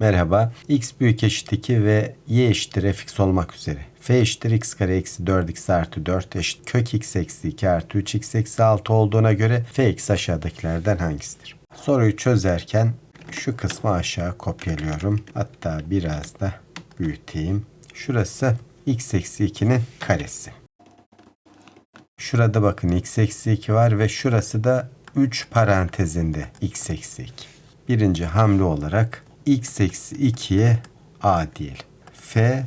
Merhaba. x büyük eşit 2 ve y eşittir fx olmak üzere. f eşittir x kare eksi 4x artı 4 eşit kök x eksi 2 artı 3x eksi 6 olduğuna göre fx aşağıdakilerden hangisidir? Soruyu çözerken şu kısmı aşağı kopyalıyorum. Hatta biraz da büyüteyim. Şurası x eksi 2'nin karesi. Şurada bakın x eksi 2 var ve şurası da 3 parantezinde x eksi 2. Birinci hamle olarak x eksi 2'ye a diyelim. f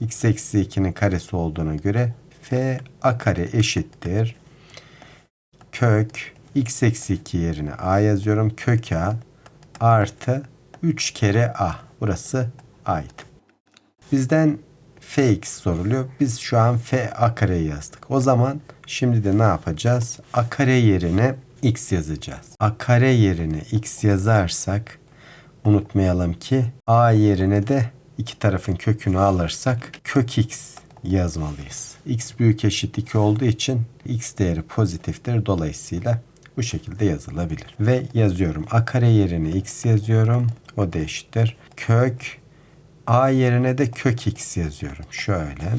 x eksi 2'nin karesi olduğuna göre f a kare eşittir. Kök x eksi 2 yerine a yazıyorum. Kök a artı 3 kere a. Burası a'ydı. Bizden fx soruluyor. Biz şu an f a kare yazdık. O zaman şimdi de ne yapacağız? a kare yerine x yazacağız. a kare yerine x yazarsak unutmayalım ki a yerine de iki tarafın kökünü alırsak kök x yazmalıyız. x büyük eşit 2 olduğu için x değeri pozitiftir. Dolayısıyla bu şekilde yazılabilir. Ve yazıyorum. a kare yerine x yazıyorum. O da eşittir. Kök a yerine de kök x yazıyorum. Şöyle.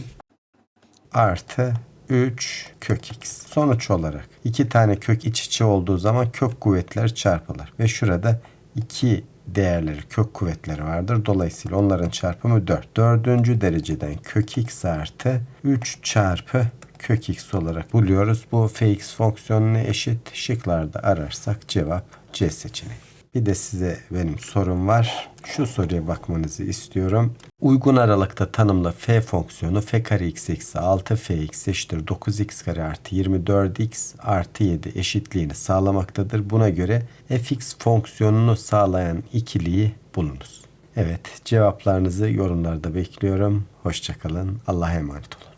Artı 3 kök x. Sonuç olarak iki tane kök iç içe olduğu zaman kök kuvvetler çarpılır. Ve şurada iki değerleri kök kuvvetleri vardır. Dolayısıyla onların çarpımı 4. Dördüncü dereceden kök x artı 3 çarpı kök x olarak buluyoruz. Bu fx fonksiyonuna eşit. Şıklarda ararsak cevap C seçeneği. Bir de size benim sorum var. Şu soruya bakmanızı istiyorum. Uygun aralıkta tanımla f fonksiyonu f kare x eksi 6 fx eşittir 9x kare artı 24x artı 7 eşitliğini sağlamaktadır. Buna göre fx fonksiyonunu sağlayan ikiliyi bulunuz. Evet cevaplarınızı yorumlarda bekliyorum. Hoşçakalın. Allah'a emanet olun.